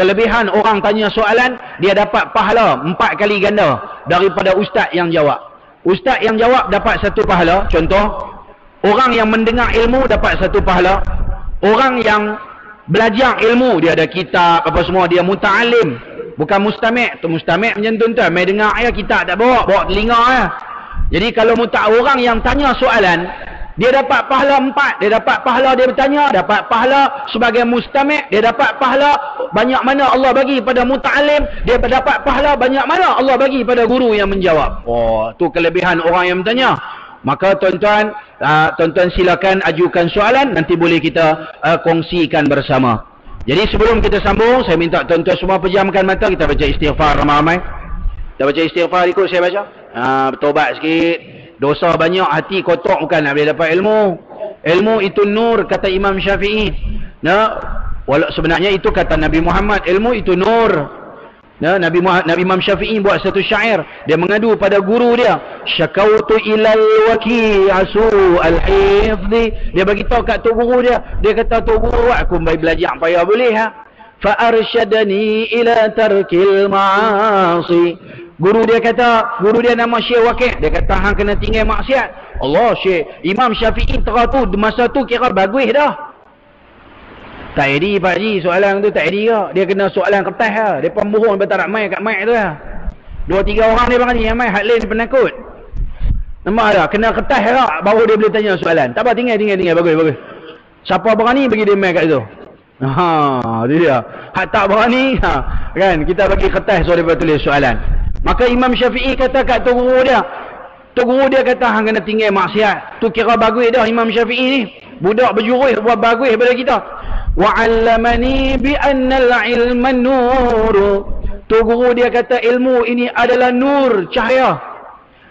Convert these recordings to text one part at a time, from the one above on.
kelebihan orang tanya soalan dia dapat pahala empat kali ganda daripada ustaz yang jawab. Ustaz yang jawab dapat satu pahala. Contoh orang yang mendengar ilmu dapat satu pahala. Orang yang belajar ilmu dia ada kitab apa semua dia muta'alim bukan mustamik tu mustamik macam tu tuan mai dengar ya kitab tak bawa. Bawa telinga ya jadi kalau muta orang yang tanya soalan dia dapat pahala empat. Dia dapat pahala dia bertanya. Dapat pahala sebagai mustamik. Dia dapat pahala banyak mana Allah bagi pada muta'alim. Dia dapat pahala banyak mana Allah bagi pada guru yang menjawab. Oh, tu kelebihan orang yang bertanya. Maka tuan-tuan, uh, tuan-tuan silakan ajukan soalan. Nanti boleh kita uh, kongsikan bersama. Jadi sebelum kita sambung, saya minta tuan-tuan semua pejamkan mata. Kita baca istighfar ramai-ramai. Kita baca istighfar ikut saya baca. Uh, bertobat sikit. Dosa banyak, hati kotor bukan nak dapat ilmu. Ilmu itu nur, kata Imam Syafi'i. Nah, walau sebenarnya itu kata Nabi Muhammad. Ilmu itu nur. Nah, Nabi Muhammad, Nabi Imam Syafi'i buat satu syair. Dia mengadu pada guru dia. Syakautu ilal waki asu al-hifdi. Dia bagi tahu kat tu guru dia. Dia kata tu guru aku baik belajar payah boleh ha. Fa'arsyadani ila tarkil ma'asi. Guru dia kata, guru dia nama Syekh Wakil. Dia kata, hang kena tinggal maksiat. Allah, Syekh. Imam Syafi'i tera tu, masa tu kira bagus dah. Tak edi Pak Haji, soalan tu tak edi ke? Dia kena soalan kertas lah. Dia pembohong, dia tak nak main kat mic tu lah. Dua tiga orang dia bang ni yang main, hak lain penakut. Nampak tak? Kena kertas lah, baru dia boleh tanya soalan. Tak apa, tinggal, tinggal, tinggal. Bagus, bagus. Siapa berani bagi dia main kat situ? Ha, dia. Hak tak berani, ha, kan? Kita bagi kertas so dia boleh tulis soalan. Maka Imam Syafi'i kata kat tu guru dia. Tu guru dia kata hang kena tinggal maksiat. Tu kira bagus dah Imam Syafi'i ni. Budak berjurus buat bagus daripada kita. Wa 'allamani bi anna al-'ilma nur. Tu guru dia kata ilmu ini adalah nur, cahaya.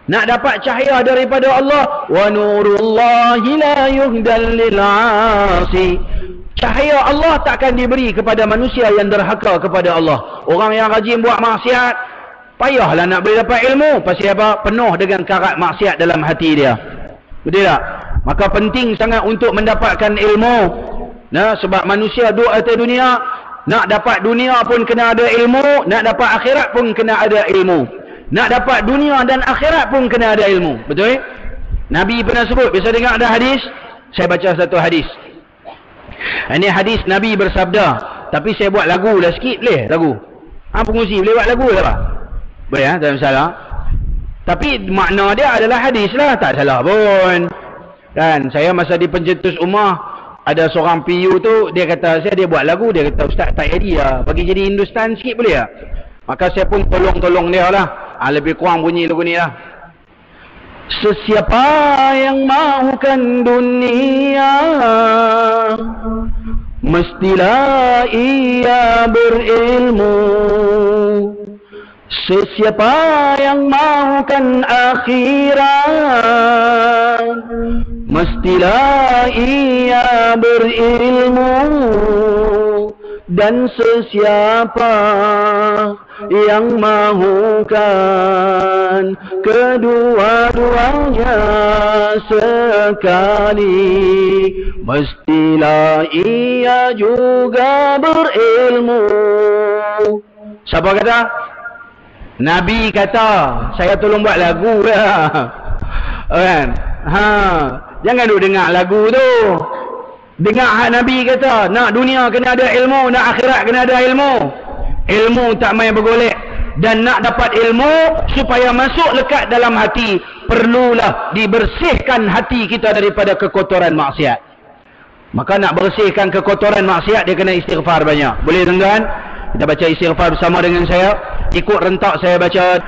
Nak dapat cahaya daripada Allah, wa nurullahi la yuhdal lil 'asi. Cahaya Allah takkan diberi kepada manusia yang derhaka kepada Allah. Orang yang rajin buat maksiat, payahlah nak boleh dapat ilmu pasal apa? Penuh dengan karat maksiat dalam hati dia. Betul tak? Maka penting sangat untuk mendapatkan ilmu. Nah sebab manusia duduk atas dunia nak dapat dunia pun kena ada ilmu nak dapat akhirat pun kena ada ilmu. Nak dapat dunia dan akhirat pun kena ada ilmu. Betul? Nabi pernah sebut bisa dengar ada hadis? Saya baca satu hadis. Ini hadis Nabi bersabda tapi saya buat lagu dah sikit boleh lagu. Ha pengusi boleh buat lagu apa boleh ya, tak masalah. Tapi makna dia adalah hadis lah, tak salah pun. Kan, saya masa di pencetus rumah, ada seorang PU tu, dia kata, saya dia buat lagu, dia kata, Ustaz tak jadi lah, bagi jadi Hindustan sikit boleh tak? Maka saya pun tolong-tolong dia lah. Ha, lebih kurang bunyi lagu ni lah. Sesiapa yang mahukan dunia Mestilah ia berilmu Sesiapa yang mahukan akhirat Mestilah ia berilmu Dan sesiapa yang mahukan Kedua-duanya sekali Mestilah ia juga berilmu Siapa kata? Nabi kata, saya tolong buat lagu lah. Kan? Ha, jangan duk dengar lagu tu. Dengar hak Nabi kata, nak dunia kena ada ilmu, nak akhirat kena ada ilmu. Ilmu tak main bergolek dan nak dapat ilmu supaya masuk lekat dalam hati, perlulah dibersihkan hati kita daripada kekotoran maksiat. Maka nak bersihkan kekotoran maksiat dia kena istighfar banyak. Boleh tuan-tuan? Kita baca istighfar bersama dengan saya. Ikut rentak saya baca